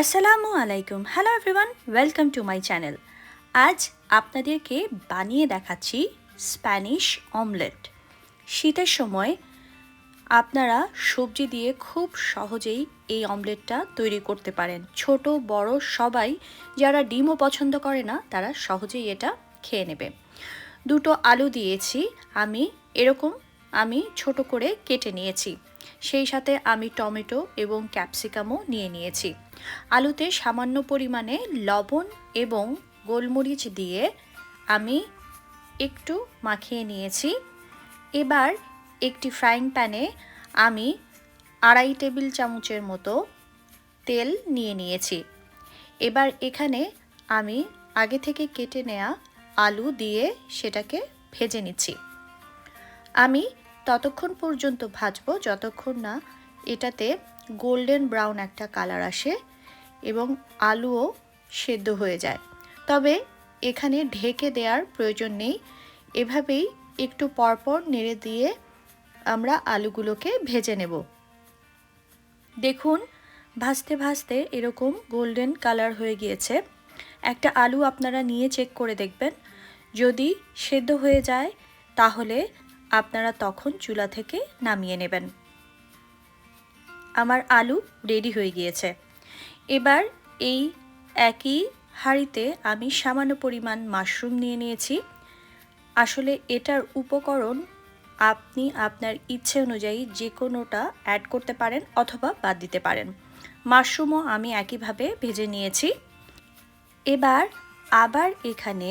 আসসালামু আলাইকুম hello everyone welcome to my channel আজ আপনাদেরকে বানিয়ে দেখাচ্ছি স্প্যানিশ অমলেট শীতের সময় আপনারা সবজি দিয়ে খুব সহজেই এই অমলেটটা তৈরি করতে পারেন। ছোট, বড় সবাই যারা ডিমও পছন্দ করে না, তারা সহজেই এটা খেয়ে নেবে। দুটো আলু দিয়েছি, আমি এরকম আমি ছোট করে কেটে নিয়েছি। সেই সাথে আমি টমেটো এবং ক্যাপসিকামও নিয়ে নিয়েছি। আলুতে সামান্য পরিমাণে লবণ এবং গোলমরিচ দিয়ে আমি একটু মাখিয়ে নিয়েছি। এবার একটি ফ্রাইং প্যানে আমি আড়াই টেবিল চামচের মতো তেল নিয়ে নিয়েছি। এবার এখানে আমি আগে থেকে কেটে নেওয়া আলু দিয়ে সেটাকে ভেজে নিচ্ছি। আমি ততক্ষণ পর্যন্ত ভাজবো, যতক্ষণ না এটাতে গোল্ডেন ব্রাউন একটা কালার আসে এবং আলুও সেদ্ধ হয়ে যায়। তবে এখানে ঢেকে দেওয়ার প্রয়োজন নেই। এভাবেই একটু পরপর নেড়ে দিয়ে আমরা আলুগুলোকে ভেজে নেব। দেখুন, ভাজতে ভাজতে এরকম গোল্ডেন কালার হয়ে গিয়েছে। একটা আলু আপনারা নিয়ে চেক করে দেখবেন। যদি সেদ্ধ হয়ে যায়, তাহলে আপনারা তখন চুলা থেকে নামিয়ে নেবেন। আমার আলু রেডি হয়ে গিয়েছে। এবার এই একই হাঁড়িতে আমি সামান্য পরিমাণ মাশরুম নিয়ে নিয়েছি। আসলে এটার উপকরণ আপনি আপনার ইচ্ছে অনুযায়ী যে কোনোটা অ্যাড করতে পারেন অথবা বাদ দিতে পারেন। মাশরুমও আমি একইভাবে ভেজে নিয়েছি। এবার আবার এখানে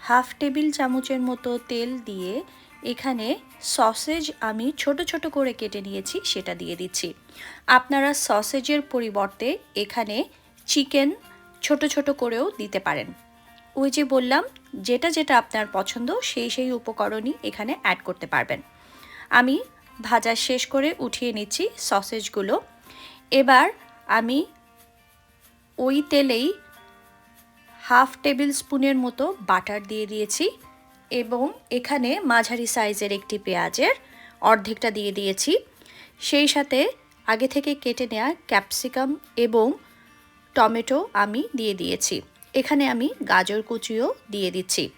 হাফ টেবিল চামচের মতো তেল দিয়ে এখানে সসেজ আমি ছোট ছোট করে কেটে নিয়েছি, সেটা দিয়ে দিচ্ছি। আপনারা সসেজের পরিবর্তে এখানে চিকেন ছোট ছোট করেও দিতে পারেন। ওই যে বললাম, যেটা যেটা আপনার পছন্দ, সেই সেই উপকরণই এখানে অ্যাড করতে পারবেন। আমি ভাজা শেষ করে উঠিয়ে নিচ্ছি সসেজগুলো। এবার আমি ওই তেলেই হাফ টেবিল স্পুনের মতো বাটার দিয়ে দিয়েছি। এবং এখানে মাঝারি সাইজের একটি পেঁয়াজের অর্ধেকটা দিয়ে দিয়েছি। সেই সাথে আগে থেকে কেটে নেওয়া ক্যাপসিকাম এবং টমেটো আমি দিয়ে দিয়েছি। এখানে আমি গাজর কুচিও দিয়ে দিচ্ছি।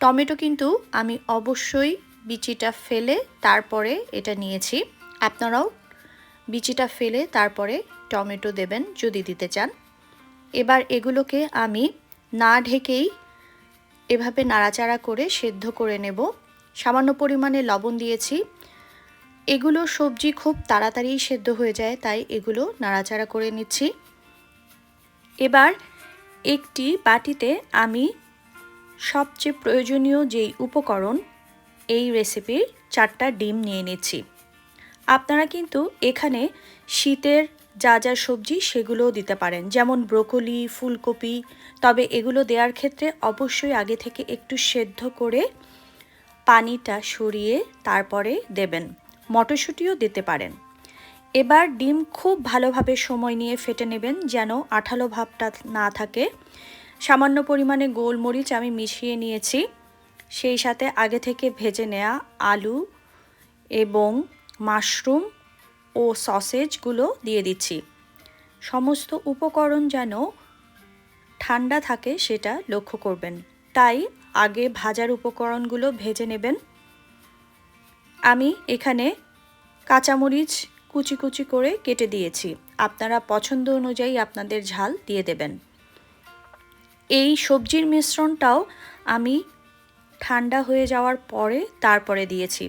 টমেটো কিন্তু আমি অবশ্যই বিচিটা ফেলে তারপরে এটা নিয়েছি। আপনারাও বিচিটা ফেলে তারপরে টমেটো দেবেন যদি দিতে চান। এবার এগুলোকে আমি না ঢেকেই এভাবে নাড়াচাড়া করে সেদ্ধ করে নেব। সামান্য পরিমাণে লবণ দিয়েছি। এগুলো সবজি খুব তাড়াতাড়ি সেদ্ধ হয়ে যায়, তাই এগুলো নাড়াচাড়া করে নিচ্ছি। এবার একটি বাটিতে আমি সবচেয়ে প্রয়োজনীয় যেই উপকরণ, এই রেসিপির চারটা ডিম নিয়ে নিচ্ছি। আপনারা কিন্তু এখানে শীতের যা যা সবজি সেগুলোও দিতে পারেন, যেমন ব্রোকলি, ফুলকপি। তবে এগুলো দেওয়ার ক্ষেত্রে অবশ্যই আগে থেকে একটু সেদ্ধ করে পানিটা সরিয়ে তারপরে দেবেন। মটরশুঁটিও দিতে পারেন। এবার ডিম খুব ভালোভাবে সময় নিয়ে ফেটে নেবেন, যেন আঠালো ভাবটা না থাকে। সামান্য পরিমাণে গোলমরিচ আমি মিশিয়ে নিয়েছি। সেই সাথে আগে থেকে ভেজে নেওয়া আলু এবং মাশরুম ও সসেজগুলো দিয়ে দিচ্ছি। সমস্ত উপকরণ যেন ঠান্ডা থাকে সেটা লক্ষ্য করবেন। তাই আগে ভাজার উপকরণগুলো ভেজে নেবেন। আমি এখানে কাঁচামরিচ কুচি কুচি করে কেটে দিয়েছি। আপনারা পছন্দ অনুযায়ী আপনাদের ঝাল দিয়ে দেবেন। এই সবজির মিশ্রণটাও আমি ঠান্ডা হয়ে যাওয়ার পরে তারপরে দিয়েছি।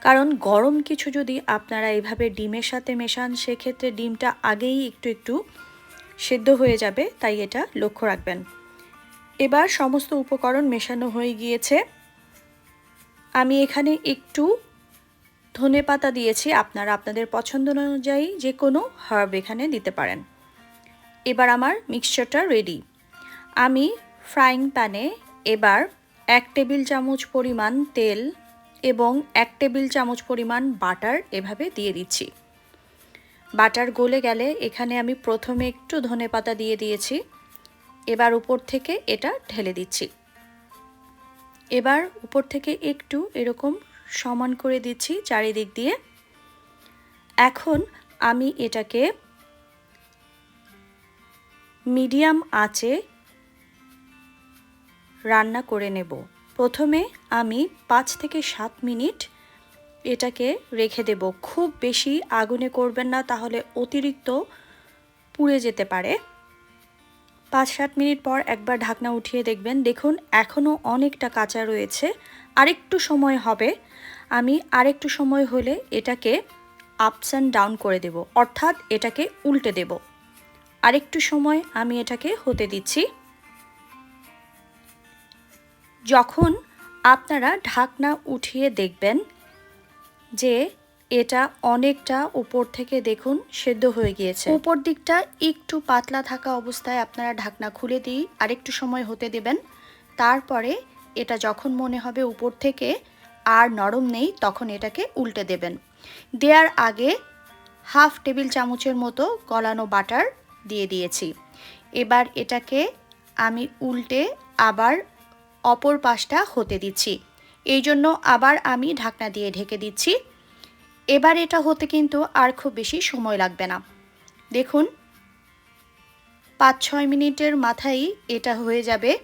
কারণ গরম কিছু যদি আপনারা এইভাবে ডিমের সাথে মেশান, সেক্ষেত্রে ডিমটা আগেই একটু একটু সেদ্ধ হয়ে যাবে, তাই এটা লক্ষ্য রাখবেন। এবার সমস্ত উপকরণ মেশানো হয়ে গিয়েছে। আমি এখানে একটু ধনে পাতা দিয়েছি, আপনারা আপনাদের পছন্দ অনুযায়ী যে কোনো হার্ব এখানে দিতে পারেন। এবার আমার মিক্সচারটা রেডি আমি ফ্রাইং প্যানে এবার এক টেবিল চামচ পরিমাণ তেল এবং এক টেবিল চামচ পরিমাণ বাটার এভাবে দিয়ে দিচ্ছি। বাটার গলে গেলে এখানে আমি প্রথমে একটু ধনে পাতা দিয়ে দিয়েছি। এবার উপর থেকে এটা ঢেলে দিচ্ছি। এবার উপর থেকে একটু এরকম সমান করে দিচ্ছি চারিদিক দিয়ে। এখন আমি এটাকে মিডিয়াম আঁচে রান্না করে নেব। প্রথমে আমি পাঁচ থেকে সাত মিনিট এটাকে রেখে দেব। খুব বেশি আগুনে করবেন না, তাহলে অতিরিক্ত পুড়ে যেতে পারে। পাঁচ সাত মিনিট পর একবার ঢাকনা উঠিয়ে দেখবেন, দেখুন এখনও অনেকটা কাঁচা রয়েছে। আরেকটু সময় হবে। আমি আরেকটু সময় হলে এটাকে আপস অ্যান্ড ডাউন করে দেব, অর্থাৎ এটাকে উল্টে দেব। আরেকটু সময় আমি এটাকে হতে দিচ্ছি। যখন আপনারা ঢাকনা উঠিয়ে দেখবেন যে এটা অনেকটা উপর থেকে দেখুন সেদ্ধ হয়ে গিয়েছে। উপর দিকটা একটু পাতলা থাকা অবস্থায় আপনারা ঢাকনা খুলে দিয়ে আরেকটু সময় হতে দেবেন। তারপরে এটা যখন মনে হবে উপর থেকে আর নরম নেই, তখন এটাকে উল্টে দেবেন। দেওয়ার আগে হাফ টেবিল চামচের মতো গলানো বাটার দিয়ে দিয়েছি। এবার এটাকে আমি উল্টে আবার অপর পাশটা হতে দিচ্ছি। এই জন্য আবার আমি ঢাকনা দিয়ে ঢেকে দিচ্ছি। এবার এটা হতে কিন্তু আর খুব বেশি সময় লাগবে না। দেখুন। পাঁচ ছয় মিনিটের মাথায় এটা হয়ে যাবে।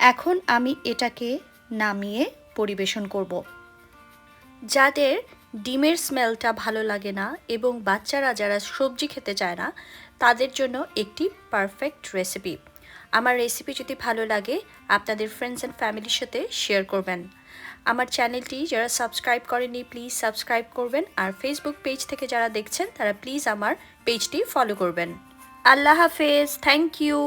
এখন আমি এটাকে নামিয়ে পরিবেশন করব। যাদের ডিমের স্মেলটা ভালো লাগে না এবং বাচ্চারা যারা সবজি খেতে চায় না, তাদের জন্য একটি পারফেক্ট রেসিপি। আমার রেসিপি যদি ভালো লাগে, আপনাদের ফ্রেন্ডস অ্যান্ড ফ্যামিলির সাথে শেয়ার করবেন। আমার চ্যানেলটি যারা সাবস্ক্রাইব করেনি প্লিজ সাবস্ক্রাইব করবেন। আর ফেসবুক পেজ থেকে যারা দেখছেন, তারা প্লিজ আমার পেজটি ফলো করবেন। আল্লাহ হাফেজ থ্যাংক ইউ